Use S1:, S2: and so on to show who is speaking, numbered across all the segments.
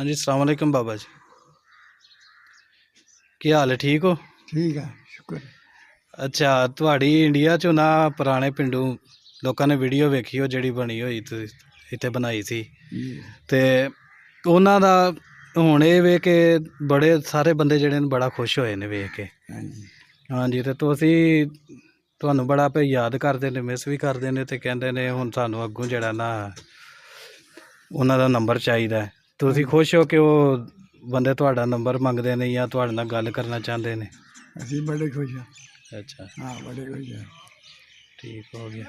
S1: ਹਾਂਜੀ ਅਸਲਾਮ ਵਾਲੇਕਮ ਬਾਬਾ ਜੀ। ਕੀ ਹਾਲ ਹੈ ਠੀਕ ਹੋ?
S2: ਠੀਕ ਹੈ ਸ਼ੁਕਰ।
S1: ਅੱਛਾ ਤੁਹਾਡੀ ਇੰਡੀਆ ਚੋਂ ਨਾ ਪੁਰਾਣੇ ਪਿੰਡੂ ਲੋਕਾਂ ਨੇ ਵੀਡੀਓ ਵੇਖੀ ਉਹ ਜਿਹੜੀ ਬਣੀ ਹੋਈ ਤੁਸੀਂ ਇੱਥੇ ਬਣਾਈ ਸੀ। ਤੇ ਉਹਨਾਂ ਦਾ ਹੁਣ ਇਹ ਵੇ ਕਿ ਬੜੇ ਸਾਰੇ ਬੰਦੇ ਜਿਹੜੇ ਨੇ ਬੜਾ ਖੁਸ਼ ਹੋਏ ਨੇ ਵੇਖ ਕੇ।
S2: ਹਾਂਜੀ।
S1: ਹਾਂਜੀ ਤੇ ਤੁਸੀਂ ਤੁਹਾਨੂੰ ਬੜਾ ਪੇ ਯਾਦ ਕਰਦੇ ਨੇ ਮਿਸ ਵੀ ਕਰਦੇ ਨੇ ਤੇ ਕਹਿੰਦੇ ਨੇ ਹੁਣ ਸਾਨੂੰ ਅੱਗੋਂ ਜਿਹੜਾ ਨਾ ਉਹਨਾਂ ਦਾ ਨੰਬਰ ਚਾਹੀਦਾ। ਤੁਸੀਂ ਖੁਸ਼ ਹੋ ਕਿ ਉਹ ਬੰਦੇ ਤੁਹਾਡਾ ਨੰਬਰ ਮੰਗਦੇ ਨੇ ਜਾਂ ਤੁਹਾਡੇ ਨਾਲ ਗੱਲ ਕਰਨਾ ਚਾਹੁੰਦੇ ਨੇ?
S2: ਅਸੀਂ ਬੜੇ ਖੁਸ਼ ਹਾਂ।
S1: ਅੱਛਾ।
S2: ਹਾਂ ਬੜੇ ਖੁਸ਼ ਹਾਂ।
S1: ਠੀਕ ਹੋ ਗਿਆ।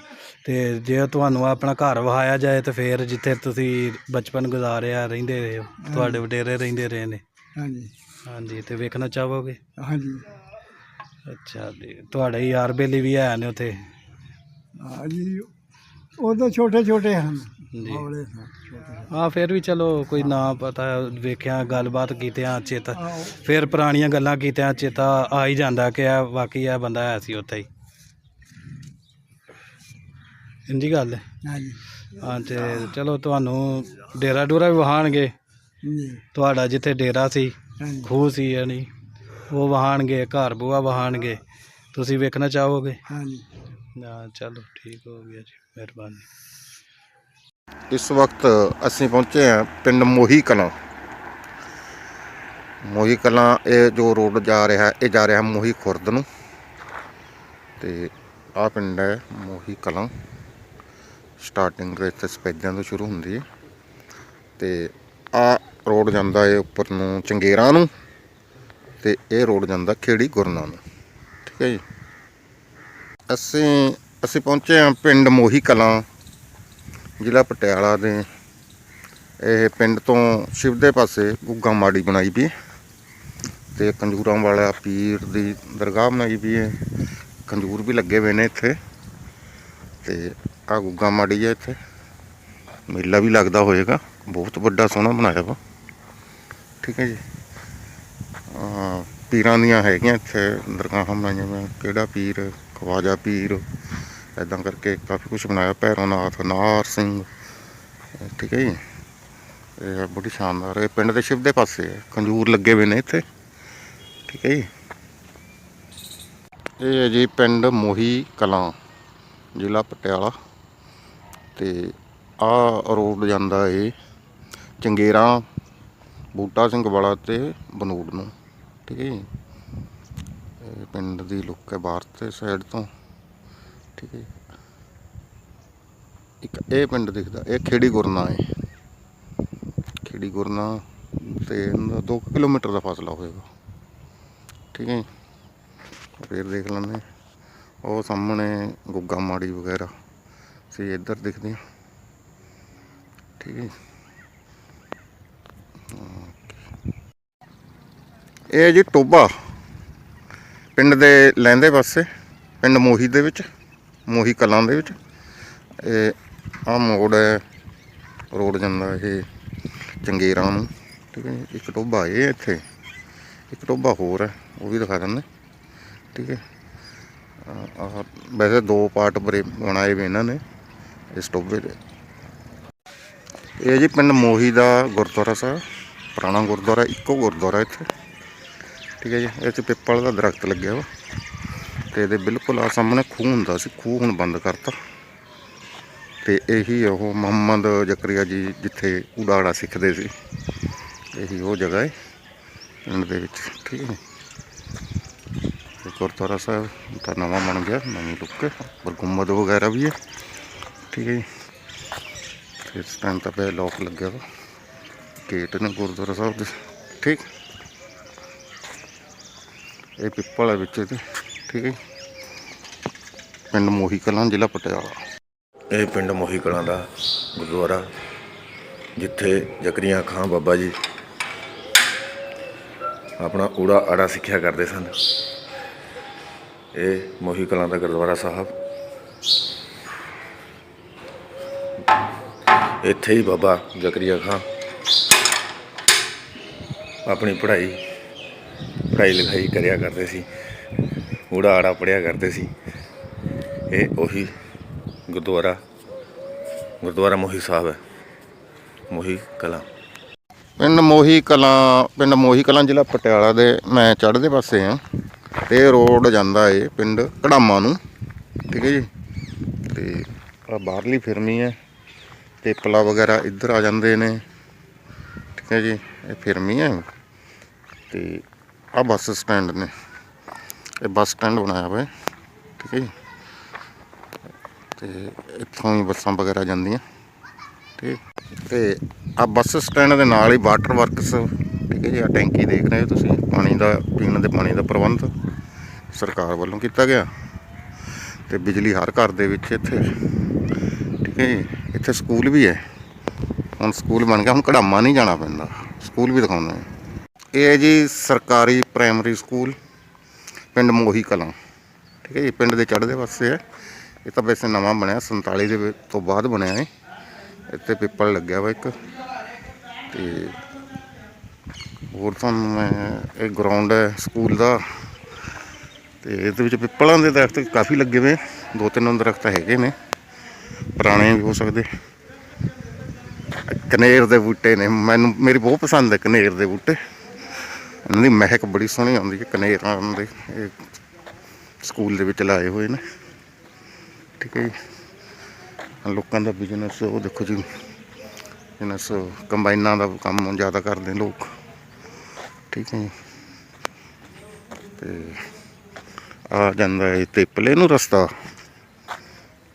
S1: ਤੇ ਜੇ ਤੁਹਾਨੂੰ ਆਪਣਾ ਘਰ ਵਹਾਇਆ ਜਾਏ ਤੇ ਫੇਰ ਜਿੱਥੇ ਤੁਸੀਂ ਬਚਪਨ ਗੁਜ਼ਾਰਿਆ ਰਹਿੰਦੇ ਰਹੇ ਹੋ ਤੁਹਾਡੇ ਵਡੇਰੇ ਰਹਿੰਦੇ ਰਹੇ ਨੇ?
S2: ਹਾਂਜੀ।
S1: ਹਾਂਜੀ ਤੇ ਵੇਖਣਾ ਚਾਹੋਗੇ?
S2: ਹਾਂਜੀ।
S1: ਅੱਛਾ ਜੀ ਤੁਹਾਡੇ ਯਾਰ ਬੇਲੀ ਵੀ ਹੈ ਨੇ ਉੱਥੇ?
S2: ਹਾਂਜੀ ਉਹ ਤਾਂ ਛੋਟੇ ਛੋਟੇ ਹਨ।
S1: ਜੀ।
S2: ਹੌਲੇ ਸਨ ਛੋਟੇ
S1: ਹਾਂ ਫਿਰ ਵੀ ਚਲੋ ਕੋਈ ਨਾ ਪਤਾ ਵੇਖਿਆ ਗੱਲਬਾਤ ਕੀਤਿਆਂ ਚੇਤਾ।
S2: ਆਹੋ,
S1: ਫਿਰ ਪੁਰਾਣੀਆਂ ਗੱਲਾਂ ਕੀਤਿਆਂ ਚੇਤਾ ਆ ਹੀ ਜਾਂਦਾ ਕਿ ਆ ਵਾਕਈ ਇਹ ਬੰਦਾ ਹੈ ਸੀ ਉੱਥੇ ਹੀ। ਇੰਦੀ ਗੱਲ ਹੈ।
S2: ਹਾਂਜੀ
S1: ਹਾਂ ਤੇ ਚਲੋ ਤੁਹਾਨੂੰ ਡੇਰਾ ਡੂਰਾ ਵੀ ਵਹਾਣਗੇ।
S2: ਜੀ।
S1: ਤੁਹਾਡਾ ਜਿੱਥੇ ਡੇਰਾ ਸੀ
S2: ਹਾਂਜੀ
S1: ਖੂਹ ਸੀ ਯਾਨੀ ਉਹ ਵਹਾਣਗੇ ਘਰ ਬੂਆ ਵਹਾਣਗੇ। ਤੁਸੀਂ ਵੇਖਣਾ ਚਾਹੋਗੇ?
S2: ਹਾਂਜੀ
S1: ਹਾਂ ਚਲੋ ਠੀਕ ਹੋ ਗਿਆ ਜੀ ਮਿਹਰਬਾਨੀ।
S3: ਇਸ ਵਕਤ ਅਸੀਂ ਪਹੁੰਚੇ ਹਾਂ ਪਿੰਡ ਮੋਹੀ ਕਲਾਂ। ਮੋਹੀ ਕਲਾਂ, ਇਹ ਜੋ ਰੋਡ ਜਾ ਰਿਹਾ, ਇਹ ਜਾ ਰਿਹਾ ਮੋਹੀ ਖੁਰਦ ਨੂੰ। ਤੇ ਆਹ ਪਿੰਡ ਹੈ ਮੋਹੀ ਕਲਾਂ। ਸਟਾਰਟਿੰਗ ਇੱਥੇ ਸਪੈਜਾਂ ਤੋਂ ਸ਼ੁਰੂ ਹੁੰਦੀ ਹੈ। ਤੇ ਆਹ ਰੋਡ ਜਾਂਦਾ ਹੈ ਉੱਪਰ ਨੂੰ ਚੰਗੇਰਾਂ ਨੂੰ, ਤੇ ਇਹ ਰੋਡ ਜਾਂਦਾ ਖੇੜੀ ਗੁਰਨਾ ਨੂੰ। ਠੀਕ ਹੈ ਜੀ। ਅਸੀਂ ਅਸੀਂ ਪਹੁੰਚੇ ਹਾਂ ਪਿੰਡ ਮੋਹੀ ਕਲਾਂ। ਜ਼ਿਲ੍ਹਾ ਪਟਿਆਲਾ ਦੇ ਇਹ ਪਿੰਡ ਤੋਂ ਸ਼ਿਵ ਦੇ ਪਾਸੇ ਗੁੱਗਾ ਮਾੜੀ ਬਣਾਈ ਵੀ। ਹੈ ਤੇ ਕੰਜੂਰਾਂ ਵਾਲਾ ਪੀਰ ਦੀ ਦਰਗਾਹ ਬਣਾਈ ਵੀ ਹੈ। ਕੰਜੂਰ ਵੀ ਲੱਗੇ ਹੋਏ ਨੇ ਇੱਥੇ। ਤੇ ਆ ਗੁੱਗਾ ਮਾੜੀ ਹੈ ਇੱਥੇ। ਮੇਲਾ ਵੀ ਲੱਗਦਾ ਹੋਏਗਾ। ਬਹੁਤ ਵੱਡਾ ਸੋਹਣਾ ਬਣਾਇਆ ਵਾ। ਠੀਕ ਹੈ ਜੀ। ਪੀਰਾਂ ਦੀਆਂ ਹੈਗੀਆਂ ਇੱਥੇ ਦਰਗਾਹਾਂ ਬਣਾਈਆਂ ਹੋਈਆਂ। ਕਿਹੜਾ ਪੀਰ? ਖਵਾਜਾ ਪੀਰ। ਐਦਾਂ ਕਰਕੇ ਕਾਫੀ ਕੁਝ ਬਣਾਇਆ ਭੈਰੋਨਾਥ ਨਾਰ ਸਿੰਘ। ਠੀਕ ਹੈ ਜੀ। ਇਹ ਬੜੀ ਸ਼ਾਨਦਾਰ, ਇਹ ਪਿੰਡ ਦੇ ਸ਼ਿਵ ਦੇ ਪਾਸੇ ਹੈ ਖੰਜੂਰ ਲੱਗੇ ਹੋਏ ਨੇ ਇੱਥੇ। ਠੀਕ ਹੈ ਜੀ। ਇਹ ਹੈ ਜੀ ਪਿੰਡ ਮੋਹੀ ਕਲਾਂ, ਜ਼ਿਲ੍ਹਾ ਪਟਿਆਲਾ। ਤੇ ਆ ਰੋਡ ਜਾਂਦਾ ਏ ਚੰਗੇਰਾ, ਬੂਟਾ ਸਿੰਘ ਵਾਲਾ ਤੇ ਬਨੂੜ ਨੂੰ। ਠੀਕ ਹੈ ਜੀ। ਇਹ ਪਿੰਡ ਦੀ ਲੁੱਕ ਹੈ ਬਾਹਰ ਤੇ ਸਾਈਡ ਤੋਂ। ਠੀਕ ਹੈ ਜੀ। ਇੱਕ ਇਹ ਪਿੰਡ ਦਿਖਦਾ, ਇਹ ਖੇੜੀ ਗੁਰਨਾ ਹੈ। ਖੇੜੀ ਗੁਰਨਾ ਤੇ 2 ਕਿਲੋਮੀਟਰ ਦਾ ਫਾਸਲਾ ਹੋਏਗਾ। ਠੀਕ ਹੈ ਜੀ। ਫਿਰ ਦੇਖ ਲੈਂਦੇ ਉਹ ਸਾਹਮਣੇ ਗੁੱਗਾ ਮਾੜੀ ਵਗੈਰਾ। ਸੀ ਇੱਧਰ ਦਿਖਦੇ ਆ ਠੀਕ ਹੈ ਜੀ। ਇਹ ਜੀ ਟੋਬਾ ਪਿੰਡ ਦੇ ਲੈਂਦੇ ਪਾਸੇ। ਪਿੰਡ ਮੋਹੀ ਦੇ ਵਿੱਚ। ਮੋਹੀ ਕਲਾਂ ਦੇ ਵਿੱਚ। ਇਹ ਆ ਮੋੜ ਹੈ ਰੋਡ ਜਾਂਦਾ ਇਹ ਚੰਗੇਰਾਂ ਨੂੰ। ਠੀਕ ਹੈ ਜੀ। ਇੱਕ ਟੋਬਾ ਇਹ ਇੱਥੇ। ਇੱਕ ਟੋਬਾ ਹੋਰ ਹੈ, ਉਹ ਵੀ ਦਿਖਾ ਦਿੰਦੇ। ਠੀਕ ਹੈ। ਆਹ ਵੈਸੇ ਦੋ ਪਾਰਟ ਬਰੇ ਬਣਾਏ ਵੇ ਇਹਨਾਂ ਨੇ ਇਸ ਟੋਬੇ ਦੇ ਇਹ ਜੀ ਪਿੰਡ ਮੋਹੀ ਦਾ ਗੁਰਦੁਆਰਾ ਸਾਹਿਬ ਪੁਰਾਣਾ ਗੁਰਦੁਆਰਾ, ਇੱਕੋ ਗੁਰਦੁਆਰਾ ਇੱਥੇ। ਠੀਕ ਹੈ ਜੀ, ਇਹ 'ਚ ਪਿੱਪਲ ਦਾ ਦਰਖਤ ਲੱਗਿਆ ਵਾ। ਤੇ ਇਹਦੇ ਬਿਲਕੁਲ ਆ ਸਾਹਮਣੇ ਖੂਹ ਹੁੰਦਾ ਸੀ, ਖੂਹ ਹੁਣ ਬੰਦ ਕਰਤਾ। ਤੇ ਇਹੀ ਉਹ ਮੁਹੰਮਦ ਜ਼ਕਰੀਆ ਜੀ ਜਿੱਥੇ ਉਡਾੜਾ ਸਿੱਖਦੇ ਸੀ। ਇਹੀ ਉਹ ਜਗ੍ਹਾ ਹੈ ਪਿੰਡ ਦੇ ਵਿੱਚ, ਠੀਕ ਹੈ ਤੇ ਗੁਰਦੁਆਰਾ ਸਾਹਿਬ ਤਾਂ ਨਵਾਂ ਬਣ ਗਿਆ, ਨਵੀਂ ਲੁੱਕ ਹੈ ਪਰ ਗੁੰਮਦ ਵਗੈਰਾ ਵੀ ਹੈ ਠੀਕ ਹੈ ਜੀ। ਤੇ ਇਸ ਟਾਈਮ ਤਾਂ ਪੇ ਲੋਕ ਲੱਗਿਆ ਵਾ। ਗੇਟ ਨੇ ਗੁਰਦੁਆਰਾ ਸਾਹਿਬ ਦੇ, ਠੀਕ? ਇਹ ਪਿੱਪਲ ਹੈ ਵਿੱਚ ਇਹਦੇ, ਠੀਕ ਹੈ ਜੀ। ਪਿੰਡ ਮੋਹੀ ਕਲਾਂ, ਜ਼ਿਲ੍ਹਾ ਪਟਿਆਲਾ।
S4: ਇਹ ਪਿੰਡ ਮੋਹੀ ਕਲਾਂ ਦਾ ਗੁਰਦੁਆਰਾ, ਜਿੱਥੇ ਜਕਰੀਆਂ ਖਾਂ ਬਾਬਾ ਜੀ ਆਪਣਾ ਊੜਾ ਆੜਾ ਸਿੱਖਿਆ ਕਰਦੇ ਸਨ। ਇਹ ਮੋਹੀ ਕਲਾਂ ਦਾ ਗੁਰਦੁਆਰਾ ਸਾਹਿਬ। ਇੱਥੇ ਹੀ ਬਾਬਾ ਜ਼ਕਰੀਆ ਖਾਂ ਆਪਣੀ ਪੜ੍ਹਾਈ ਪੜ੍ਹਾਈ ਲਿਖਾਈ ਕਰਿਆ ਕਰਦੇ ਸੀ। ਊੜਾ ਆੜਾ ਪੜਿਆ ਕਰਦੇ ਸੀ। ਇਹ ਉਹੀ ਗੁਰਦੁਆਰਾ ਗੁਰਦੁਆਰਾ ਮੋਹੀ ਸਾਹਿਬ ਹੈ, ਮੋਹੀ ਕਲਾਂ।
S3: ਪਿੰਡ ਮੋਹੀ ਕਲਾਂ, ਪਿੰਡ ਮੋਹੀ ਕਲਾਂ ਜ਼ਿਲ੍ਹਾ ਪਟਿਆਲਾ ਦੇ ਮੈਂ ਚੜ੍ਹਦੇ ਪਾਸੇ ਆ ਤੇ ਇਹ ਰੋਡ ਜਾਂਦਾ ਏ ਪਿੰਡ ਕੜਾਮਾ ਨੂੰ, ਠੀਕ ਹੈ ਜੀ? ਤੇ ਆ ਬਾਹਰਲੀ ਫਿਰਮੀ ਹੈ ਤੇ ਪਲਾ ਵਗੈਰਾ ਇੱਧਰ ਆ ਜਾਂਦੇ ਨੇ, ਠੀਕ ਹੈ ਜੀ? ਇਹ ਫਿਰਮੀ ਹੈ। ਤੇ ਆ ਬੱਸ ਸਟੈਂਡ ਨੇ, ਇਹ ਬੱਸ ਸਟੈਂਡ ਬਣਾਇਆ ਹੋਇਆ, ਠੀਕ ਹੈ ਜੀ? ਤੇ ਇੱਥੋਂ ਹੀ ਬੱਸਾਂ ਵਗੈਰਾ ਜਾਂਦੀਆਂ। ਠੀਕ। ਤੇ ਆ ਬੱਸ ਸਟੈਂਡ ਦੇ ਨਾਲ ਹੀ ਵਾਟਰ ਵਰਕਸ, ਠੀਕ ਹੈ ਜੀ ਆ ਟੈਂਕੀ ਦੇਖ ਰਹੇ ਹੋ ਤੁਸੀਂ, ਪਾਣੀ ਦਾ, ਪੀਣ ਦੇ ਪਾਣੀ ਦਾ ਪ੍ਰਬੰਧ ਸਰਕਾਰ ਵੱਲੋਂ ਕੀਤਾ ਗਿਆ। ਤੇ ਬਿਜਲੀ ਹਰ ਘਰ ਦੇ ਵਿੱਚ ਇੱਥੇ, ਠੀਕ ਹੈ ਜੀ, ਇੱਥੇ ਸਕੂਲ ਵੀ ਹੈ। ਹੁਣ ਸਕੂਲ ਬਣ ਗਿਆ, ਹੁਣ ਕੜਾਮਾ ਨਹੀਂ ਜਾਣਾ ਪੈਂਦਾ, ਸਕੂਲ ਵੀ ਦਿਖਾਉਂਦੇ ਆ ਇਹ ਹੈ ਜੀ ਸਰਕਾਰੀ ਪ੍ਰਾਇਮਰੀ ਸਕੂਲ, ਪਿੰਡ ਮੋਹੀ ਕਲਾਂ, ਠੀਕ ਹੈ ਜੀ, ਪਿੰਡ ਦੇ ਚੜ੍ਹਦੇ ਪਾਸੇ ਹੈ। ਇਹ ਤਾਂ ਵੈਸੇ ਨਵਾਂ ਬਣਿਆ 47 ਦੇ ਤੋਂ ਬਾਅਦ ਬਣਿਆ ਹੈ ਇੱਥੇ ਪਿੱਪਲ ਲੱਗਿਆ ਵਾ ਇੱਕ। ਤੇ ਹੋਰ ਤੁਹਾਨੂੰ ਮੈਂ ਇਹ ਗਰਾਊਂਡ ਹੈ ਸਕੂਲ ਦਾ। ਤੇ ਇਹਦੇ ਵਿੱਚ ਪਿੱਪਲਾਂ ਦੇ ਦਰਖਤ ਕਾਫੀ ਲੱਗੇ ਹੋਏ ਦੋ ਤਿੰਨ ਦਰਖਤ ਹੈਗੇ ਨੇ। ਪੁਰਾਣੇ ਵੀ ਹੋ ਸਕਦੇ। ਕਨੇਰ ਦੇ ਬੂਟੇ ਨੇ। ਮੈਨੂੰ, ਮੇਰੀ ਬਹੁਤ ਪਸੰਦ ਹੈ ਕਨੇਰ ਦੇ ਬੂਟੇ। ਇਹਨਾਂ ਦੀ ਮਹਿਕ ਬੜੀ ਸੋਹਣੀ ਆਉਂਦੀ ਹੈ ਕਨੇਰਾਂ ਦੇ। ਇਹ ਸਕੂਲ ਦੇ ਵਿੱਚ ਲਾਏ ਹੋਏ ਨੇ। ਠੀਕ ਹੈ ਜੀ ਲੋਕਾਂ ਦਾ ਬਿਜ਼ਨਸ ਉਹ ਦੇਖੋ ਜੀ ਬਿਜ਼ਨਸ ਕੰਬਾਈਨਾਂ ਦਾ ਕੰਮ ਜ਼ਿਆਦਾ ਕਰਦੇ ਲੋਕ, ਠੀਕ ਹੈ ਜੀ। ਤੇ ਆ ਜਾਂਦਾ ਹੈ ਤੇਪਲੇ ਨੂੰ ਰਸਤਾ,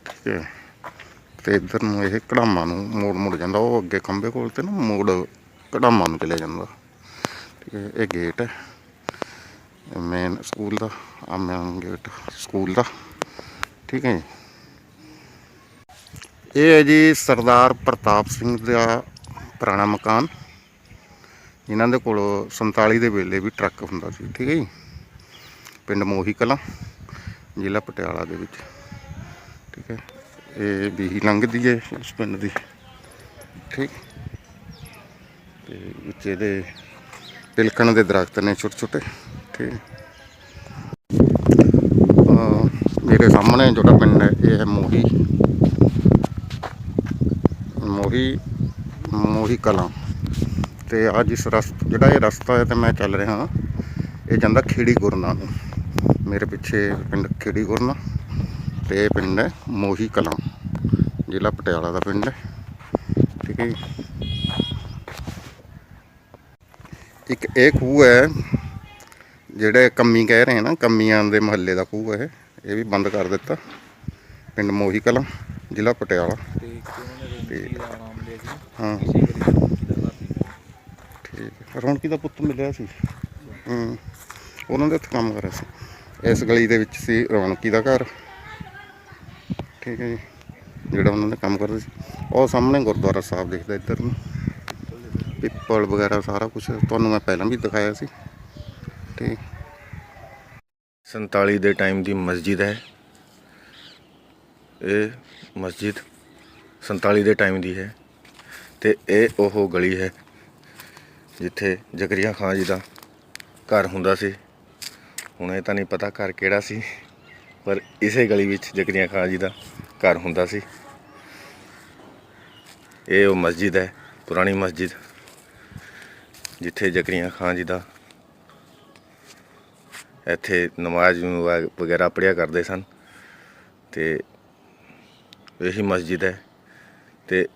S3: ਠੀਕ ਹੈ। ਤੇ ਇੱਧਰ ਨੂੰ ਇਹ ਕੜਾਮਾ ਨੂੰ ਮੋੜ ਮੁੜ ਜਾਂਦਾ, ਉਹ ਅੱਗੇ ਖੰਬੇ ਕੋਲ ਤੇ ਨਾ ਮੋੜ ਕੜਾਮਾ ਨੂੰ ਚਲੇ ਜਾਂਦਾ, ਠੀਕ ਹੈ, ਇਹ ਗੇਟ ਹੈ। ਮੇਨ ਸਕੂਲ ਦਾ, ਆ ਮੇਨ ਗੇਟ ਸਕੂਲ ਦਾ, ਠੀਕ ਹੈ ਜੀ। ਇਹ ਹੈ ਜੀ ਸਰਦਾਰ ਪ੍ਰਤਾਪ ਸਿੰਘ ਦਾ ਪੁਰਾਣਾ ਮਕਾਨ। ਇਹਨਾਂ ਦੇ ਕੋਲ 47 ਦੇ ਵੇਲੇ ਵੀ ਟਰੱਕ ਹੁੰਦਾ ਸੀ, ਠੀਕ ਹੈ ਜੀ। ਪਿੰਡ ਮੋਹੀ ਕਲਾਂ, ਜ਼ਿਲ੍ਹਾ ਪਟਿਆਲਾ ਦੇ ਵਿੱਚ, ਠੀਕ ਹੈ। ਇਹ ਬੀਹੀ ਲੰਘਦੀ ਹੈ ਉਸ ਪਿੰਡ ਦੀ, ਠੀਕ। ਤੇ ਵਿੱਚ ਇਹਦੇ ਪਿਲਕਣ ਦੇ ਦਰਖਤ ਨੇ ਛੋਟੇ ਛੋਟੇ ਠੀਕ। ਹੈ। ਮੇਰੇ ਸਾਹਮਣੇ ਜਿਹੜਾ ਪਿੰਡ ਹੈ, ਇਹ ਹੈ ਮੋਹੀ। ਮੋਹੀ ਮੋਹੀ ਕਲਾਂ। ਤੇ ਅੱਜ ਇਸ ਰਸਤ ਜਿਹੜਾ ਇਹ ਰਸਤਾ ਹੈ ਤੇ ਮੈਂ ਚੱਲ ਰਿਹਾ ਇਹ ਜਾਂਦਾ ਖੇੜੀ ਗੁਰਨਾ ਨੂੰ ਮੇਰੇ ਪਿੱਛੇ ਪਿੰਡ ਖੇੜੀ ਗੁਰਨਾ, ਤੇ ਇਹ ਪਿੰਡ ਹੈ ਮੋਹੀ ਕਲਾਂ। ਜ਼ਿਲ੍ਹਾ ਪਟਿਆਲਾ ਦਾ ਪਿੰਡ ਹੈ। ਠੀਕ ਹੈ ਜੀ। ਇੱਕ ਇਹ ਖੂਹ ਹੈ, ਜਿਹੜੇ ਕੰਮੀ ਕਹਿ ਰਹੇ ਨਾ, ਕੰਮੀਆਂ ਦੇ ਮਹੱਲੇ ਦਾ ਖੂਹ ਹੈ ਇਹ ਵੀ ਬੰਦ ਕਰ ਦਿੱਤਾ, ਪਿੰਡ ਮੋਹੀ ਕਲਾਂ। ਜ਼ਿਲ੍ਹਾ ਪਟਿਆਲਾ। ਤੇ ਹਾਂ। ਠੀਕ ਹੈ ਰੌਣਕੀ ਦਾ ਪੁੱਤ ਮਿਲਿਆ ਸੀ। ਹੂੰ। ਉਹਨਾਂ ਦੇ ਉੱਥੇ ਕੰਮ ਕਰ ਰਿਹਾ ਸੀ। ਇਸ ਗਲੀ ਦੇ ਵਿੱਚ ਸੀ ਰੌਣਕੀ ਦਾ ਘਰ। ਠੀਕ ਹੈ ਜੀ। ਜਿਹੜਾ ਉਹਨਾਂ ਨੇ ਕੰਮ ਕਰਦੇ ਸੀ। ਉਹ ਸਾਹਮਣੇ ਗੁਰਦੁਆਰਾ ਸਾਹਿਬ ਦਿਖਦਾ ਇੱਧਰ ਨੂੰ। ਪਿੱਪਲ ਵਗੈਰਾ ਸਾਰਾ ਕੁਝ ਤੁਹਾਨੂੰ ਮੈਂ ਪਹਿਲਾਂ ਵੀ ਦਿਖਾਇਆ ਸੀ। ਠੀਕ।
S4: 47 ਦੇ ਟਾਈਮ ਦੀ ਮਸਜਿਦ ਹੈ। ਇਹ ਮਸਜਿਦ 47 ਦੇ ਟਾਈਮ ਦੀ ਹੈ ਤੇ ਇਹ ਉਹ ਗਲੀ ਹੈ ਜਿੱਥੇ ਜ਼ਕਰੀਆ ਖਾਨ ਜੀ ਦਾ ਘਰ ਹੁੰਦਾ ਸੀ। ਹੁਣ ਇਹ ਤਾਂ ਨਹੀਂ ਪਤਾ ਘਰ ਕਿਹੜਾ ਸੀ, ਪਰ ਇਸੇ ਗਲੀ ਵਿੱਚ ਜ਼ਕਰੀਆ ਖਾਨ ਜੀ ਦਾ ਘਰ ਹੁੰਦਾ ਸੀ। ਇਹ ਉਹ ਮਸਜਿਦ ਹੈ, ਪੁਰਾਣੀ ਮਸਜਿਦ, ਜਿੱਥੇ ਜ਼ਕਰੀਆ ਖਾਨ ਜੀ ਦਾ ਇੱਥੇ ਨਮਾਜ਼ ਵਗੈਰਾ ਪੜ੍ਹਿਆ ਕਰਦੇ ਸਨ ਤੇ ਇਹੀ ਮਸਜਿਦ ਹੈ ਤੇ